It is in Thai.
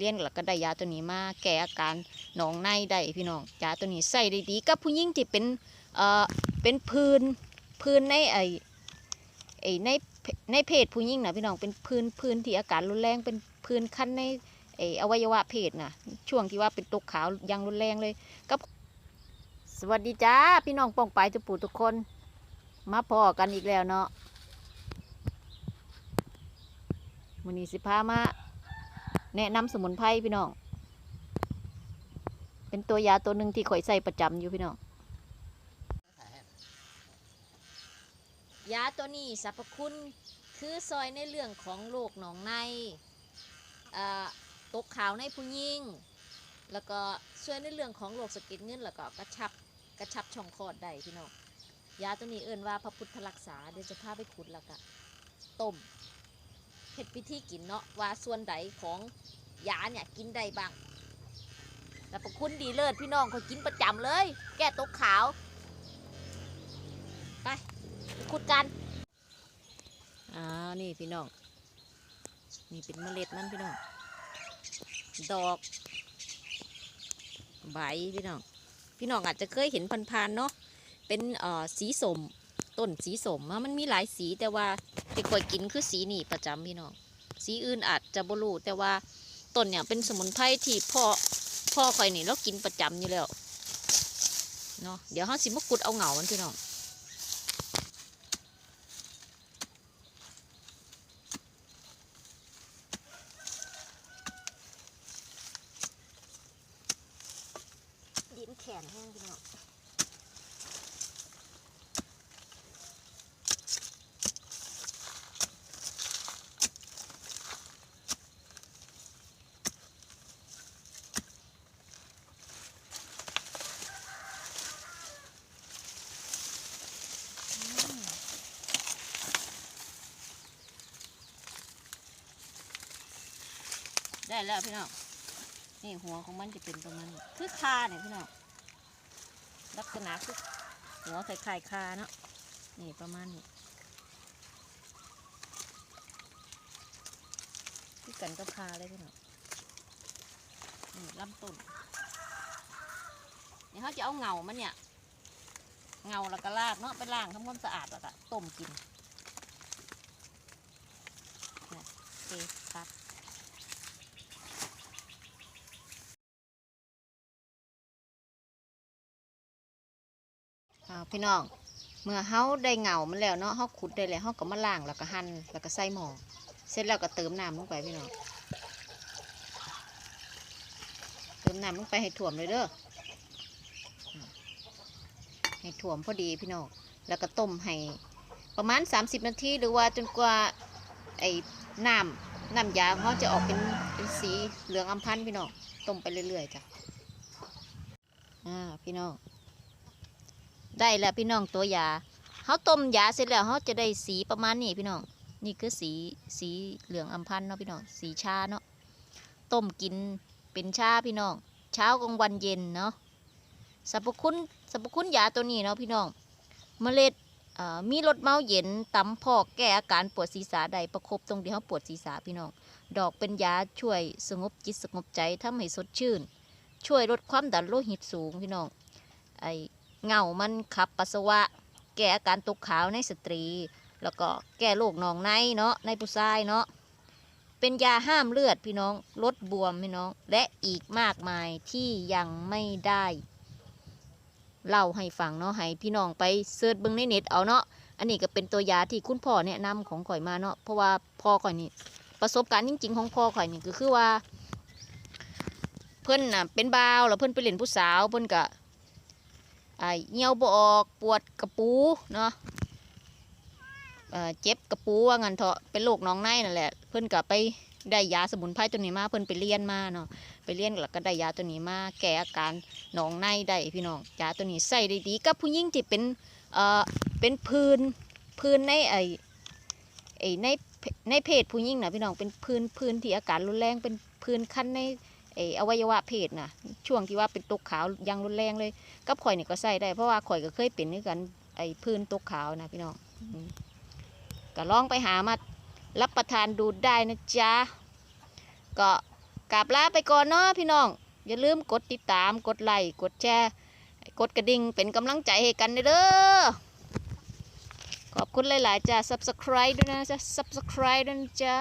เรียนแล้วก็ได้ยาตัวนี้มาแก้อาการหนองในได้พี่น้องยาตัวนี้ใส่ได้ดีกับผู้หญิงที่เป็นเอ่อเป็นพื้นพื้นในไอไอในในเพศผู้หญิงนะพี่น้องเป็นพื้นพื้นที่อาการรุนแรงเป็นพื้นคันในไออวัยวะเพศนะช่วงที่ว่าเป็นตกขาวยังรุนแรงเลยกับสวัสดีจ้าพี่น้องป้องไปายจุปูทุกคน มาพอกันอีกแล้วเนาะวันนี้สิพามา แนะนำสมุนไพรพี่น้อง เป็นตัวยาตัวหนึ่งที่ข่อยใส่ประจำอยู่พี่น้อง ยาตัวนี้สรรพคุณคือซอยในเรื่องของโรคหนองในตกขาวในผู้หญิง แล้วก็ช่วยในเรื่องของโรคสะเก็ดเงินแล้วก็กระชับกระชับช่องคลอดได้พี่น้อง ยาตัวนี้เอิ่นว่าพระพุทธรักษาเดี๋ยวจะพาไปขุดแล้วก็ต้ม ฮ็ดพิธีกินเนาะว่าส่วนใดของยาเนี่ยกินได้บ้างแต่ประคุณดีเลิศพี่น้องเขากินประจำเลย แก้ตกขาว ไปขุดกันอ้าวนี่พี่น้อง นี่เป็นเมล็ดมันพี่น้อง ดอก ใบพี่น้อง พี่น้องอาจจะเคยเห็นพันๆเนาะเป็นสีสม ต้นสีสมอะมันมีหลายสีแต่ว่าที่ข่อยกินคือสีนี่ประจำพี่น้องสีอื่นอาจจะบรูแต่ว่าต้นเนี่ยเป็นสมุนไพรที่พ่อพ่อข่อยนี่เรากินประจำอยู่แล้วเนาะเดี๋ยวเขาสิมากุดเอาเหงามันพี่น้องดินแข็งแห้งพี่น้อง ได้แล้วพี่น้องนี่หัวของมันจะเป็นประมาณนี้คือคาเนี่ยพี่น้องลักษณะคือหัวคล้ายๆคาเนาะนี่ประมาณนี้คือกันกับคาเลยพี่น้องนี่ลำต้นนี่เขาจะเอาเงามันเนี่ยเงาแล้วก็ลากเนาะไปล้างทำความสะอาดแล้วก็ต้มกินนี่โอเคครับ พี่น้อง เมื่อเฮาได้เหงามันแล้วเนาะเฮาขุดได้แล้วเฮาก็มาล้างแล้วก็หั่นแล้วก็ใส่หม้อเสร็จแล้วก็เติมน้ำลงไปพี่น้อง เติมน้ำลงไปให้ถ่วมเลยเด้อ ให้ถ่วมพอดีพี่น้อง แล้วก็ต้มให้ประมาณ 30 นาทีหรือว่าจนกว่าไอ้น้ำน้ำยาเขาจะออกเป็นเป็นสีเหลืองอำพันธ์พี่น้อง ต้มไปเรื่อยๆจ้ะ อ่าพี่น้อง ได้แล้วพี่น้องตัวยาเขาต้มยาเสร็จแล้วเขาจะได้สีประมาณนี้พี่น้อง นี่คือสีสีเหลืองอำพันเนาะพี่น้องสีชาเนาะต้มกินเป็นชาพี่น้อง เช้ากลางวันเย็นเนาะสรรพคุณสรรพคุณยาตัวนี้เนาะพี่น้อง เมล็ดมีรสเมาเย็นตำพอกแก้อาการปวดศีรษะใดประคบตรงที่เขาปวดศีรษะพี่น้อง ดอกเป็นยาช่วยสงบจิตสงบใจทำให้สดชื่น ช่วยลดความดันโลหิตสูงพี่น้องไอ เงามันขับปัสสาวะ แก้อาการตกขาวในสตรี แล้วก็แก้โรคหนองในเนาะในผู้ชายเนาะเป็นยาห้ามเลือดพี่น้องลดบวมพี่น้อง และอีกมากมายที่ยังไม่ได้เล่าให้ฟังเนาะให้พี่น้องไปเสิร์ชเบิ่งในเน็ตเอาเนาะอันนี้ก็เป็นตัวยาที่คุณพ่อแนะนำของข่อยมาเนาะเพราะว่าพ่อข่อยนี่ประสบการณ์จริง ๆ ของพ่อข่อยนี่ก็คือว่า เพิ่นน่ะเป็นบ่าวแล้วเพิ่อนไปเล่นผู้สาวเพิ่อนก็ เหี่ยวบ่ออกปวดกระปูเนาะเจ็บกระปูว่างันเถอะเป็นโรคหน้องในนั่นแหละ เพิ่อนก็ไปได้ยาสมุนไพรตัวนี้มาเพิ่อนไปเรียนมาเนาะไปเรียนแล้วก็ได้ยาตัวนี้มาแก้อาการหนองในได้พี่น้องยาตัวนี้ใส่ได้ดีกับผู้หญิงที่เป็นเอ่อเป็นพื้นพื้นในไอ้ไอ้ในในเพศผู้หญิงนะพี่น้องเป็นพื้นพื้นที่อาการรุนแรงเป็นพื้นคันใน ไอ้อวัยวะเพศนะช่วงที่ว่าเป็นตกขาวยังรุนแรงเลย กับข่อยนี่ก็ใส่ได้ เพราะว่าข่อยก็เคยเป็นด้วยกันไอพื้นตกขาวนะพี่น้องก็ลองไปหามารับประทานดูได้นะจ๊ะก็กราบลาไปก่อนเนาะพี่น้อง อย่าลืมกดติดตามกดไลค์กดแชร์กดกระดิ่งเป็นกำลังใจให้กันเด้อขอบคุณหลาย ๆจ้า subscribe ด้วยนะจ้า subscribe ด้วยนะจ้า